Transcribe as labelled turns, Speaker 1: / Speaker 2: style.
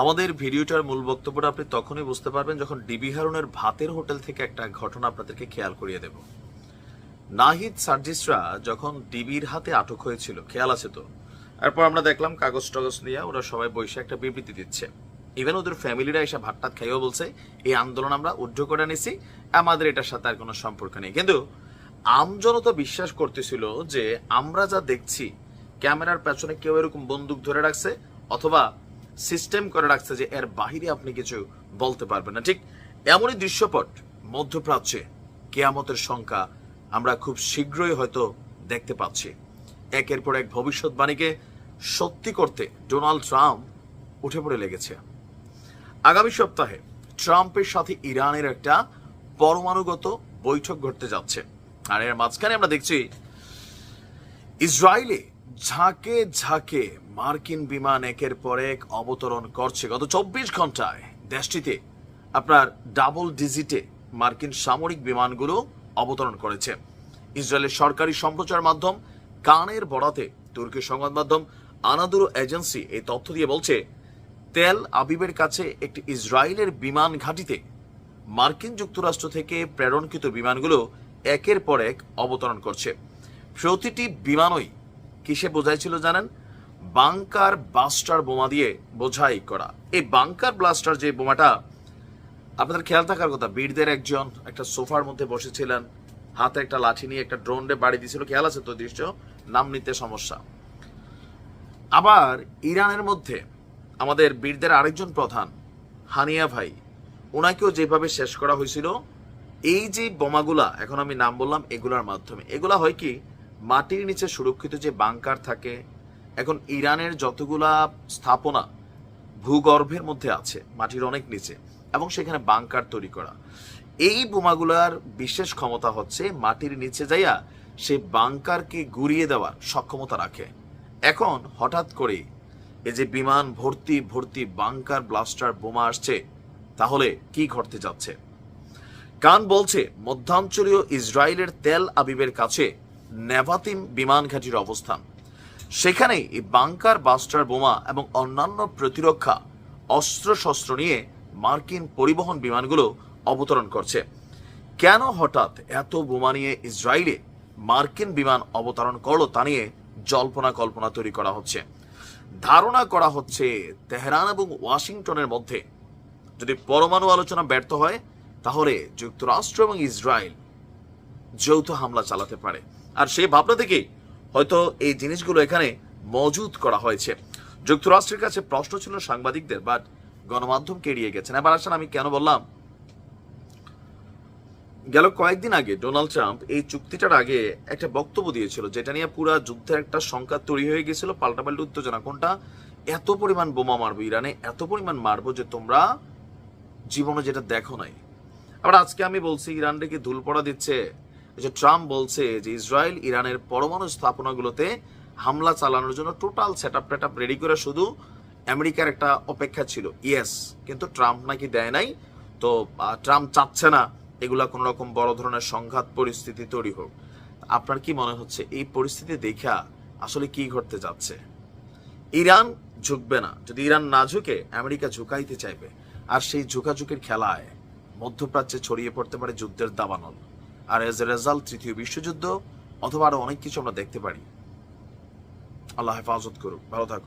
Speaker 1: আমাদের ভিডিওটার মূল বক্তব্যটা আপনি তখনই বুঝতে পারবেন যখন ডিবি হারুনের ভাতের হোটেল থেকে একটা ঘটনা আপনাদেরকে খেয়াল করিয়ে দেব। নাহিদ সার্জিসরা যখন ডিবির হাতে আটক হয়েছিল, খেয়াল আছে তো? এরপর আমরা দেখলাম কাগজ টাগজ নিয়ে ওরা সবাই বসে একটা বিবৃতি দিচ্ছে। ইভেন ওদের ফ্যামিলিরা এসে ভাত টাত খাইও বলছে, এই আন্দোলন আমরা উদ্ধ করে নিছি, আমাদের এটার সাথে আর কোনো সম্পর্ক নেই। কিন্তু আমজনতা বিশ্বাস করতেছিল যে আমরা যা দেখছি, ক্যামেরার পেছনে কেউ এরকম বন্দুক ধরে রাখছে, অথবা সিস্টেম করে রাখছে যে এর বাহিরে আপনি কিছু বলতে পারবেন না। ঠিক এমনই দৃশ্যপট মধ্যপ্রাচ্যে কেয়ামতের সংখ্যা আমরা খুব শীঘ্রই হয়তো দেখতে পাচ্ছি। একের পর এক ভবিষ্যৎবাণীকে সত্যি করতে ডোনাল্ড ট্রাম্প উঠে পড়ে লেগেছে। আগামী সপ্তাহে ট্রাম্পের সাথে ইরানের একটা পরমাণুগত বৈঠক ঘটতে যাচ্ছে। আর এর মাঝখানে আমরা দেখছি ইসরায়েলে ঝাঁকে ঝাঁকে মার্কিন বিমান একের পর এক অবতরণ করছে। গত চব্বিশ ঘন্টায় দেশটিতে আপনার ডাবল ডিজিটে মার্কিন সামরিক বিমানগুলো অবতরণ করেছে। ইসরায়েলের সরকারি সম্প্রচার মাধ্যম কানের বরাতে তুর্কি সংবাদ মাধ্যম আনাদুরু এজেন্সি এই তথ্য দিয়ে বলছে, তেল আবিবের কাছে একটি ইসরায়েলের বিমান ঘাঁটিতে মার্কিন যুক্তরাষ্ট্র থেকে প্রেরণকৃত বিমানগুলো একের পর এক অবতরণ করছে। প্রতিটি বিমানই কিসে বোঝাইছিল জানেন? বাংকার ব্লাস্টার বোমা দিয়ে বোঝাই করা। এই বাংকার ব্লাস্টার যে বোমাটা, আপনাদের খেয়াল থাকার কথা, বীরদের একজন একটা সোফার মধ্যে বসেছিলেন, হাতে একটা লাঠি নিয়ে একটা ড্রোনে বাড়ি দিয়েছিল, খেয়াল আছে তো দৃশ্য? নাম নিতে সমস্যা। আবার ইরানের মধ্যে আমাদের বীরদের আরেকজন প্রধান, হানিয়া ভাই ওনাকেও যেভাবে শেষ করা হয়েছিল, এই যে বোমাগুলা, এখন আমি নাম বললাম, এগুলার মাধ্যমে। এগুলা হয় কি মাটির নিচে সুরক্ষিত যে বাংকার থাকে, এখন ইরানের যতগুলা স্থাপনা ভূগর্ভের মধ্যে আছে, মাটির অনেক নিচে, এবং সেখানে বাংকার তৈরি করা। এই বোমাগুলার বিশেষ ক্ষমতা হচ্ছে মাটির নিচে যাইয়া সে বাংকারকে গুড়িয়ে দেওয়ার সক্ষমতা রাখে। এখন হঠাৎ করে এই যে বিমান ভর্তি ভর্তি বাংকার ব্লাস্টার বোমা আসছে, তাহলে কি ঘটতে যাচ্ছে? কান বলছে, মধ্যাঞ্চলীয় ইসরায়েলের তেল আবিবের কাছে নেভাতিম বিমান ঘাঁটির অবস্থান। সেখানে এই বাংকার বাস্টার বোমা এবং অন্যান্য প্রতিরক্ষা, অস্ত্রশস্ত্র নিয়ে মার্কিন পরিবহন বিমানগুলো অবতরণ করছে। কেন হঠাৎ এত বোমা নিয়ে ইসরায়েলে মার্কিন বিমান অবতরণ করল তা নিয়ে জল্পনা কল্পনা তৈরি করা হচ্ছে। ধারণা করা হচ্ছে তেহরান এবং ওয়াশিংটনের মধ্যে। যদি পরমাণু আলোচনা ব্যর্থ হয়, তাহলে যুক্তরাষ্ট্র এবং ইসরায়েল যৌথ হামলা চালাতে পারে। আর সেই ভাবনা থেকেই হয়তো এই জিনিসগুলো এখানে মজুদ করা হয়েছে। যুক্তরাষ্ট্রের কাছে প্রশ্ন ছিল সাংবাদিকদের বাট গণমাধ্যমকে এড়িয়ে গেছেন? এবার আসেন আমি কেন বললাম? গেল কয়েকদিন আগে ডোনাল্ড ট্রাম্প এই চুক্তিটার আগে একটা বক্তব্য দিয়েছিল, যেটা নিয়ে পুরা যুদ্ধের একটা সংখ্যা তৈরি হয়ে গেছিল। পাল্টাপাল্টি উত্তেজনা। কোনটা? এত পরিমাণ বোমা মারবো ইরানে, এত পরিমাণ মারবো যে তোমরা জীবনে যেটা দেখো নাই। আবার আজকে আমি বলছি, ইরান রেখে ধুল পড়া দিচ্ছে। যে ট্রাম্প বলছে যে ইসরায়েল ইরানের পরমাণু স্থাপনাগুলোতে হামলা চালানোর জন্য টোটাল সেট আপ টেট রেডি করে শুধু আমেরিকার একটা অপেক্ষা ছিল। ইয়েস কিন্তু ট্রাম্প নাকি দেয় নাই। তো ট্রাম্প চাচ্ছে না এগুলা কোনো রকম বড় ধরনের সংঘাত পরিস্থিতি তৈরি হোক। আপনার কি মনে হচ্ছে, এই পরিস্থিতি দেখা আসলে কি ঘটতে যাচ্ছে? ইরান ঝুঁকবে না। যদি ইরান না ঝুঁকে, আমেরিকা ঝুঁকাইতে চাইবে। আর সেই ঝুঁকাঝুঁকির খেলায় মধ্যপ্রাচ্যে ছড়িয়ে পড়তে পারে যুদ্ধের দাবানল। আর এজ এ রেজাল্ট তৃতীয় বিশ্বযুদ্ধ অথবা আরও অনেক কিছু আমরা দেখতে পারি। আল্লাহ হেফাজত করুক। ভালো থাকুক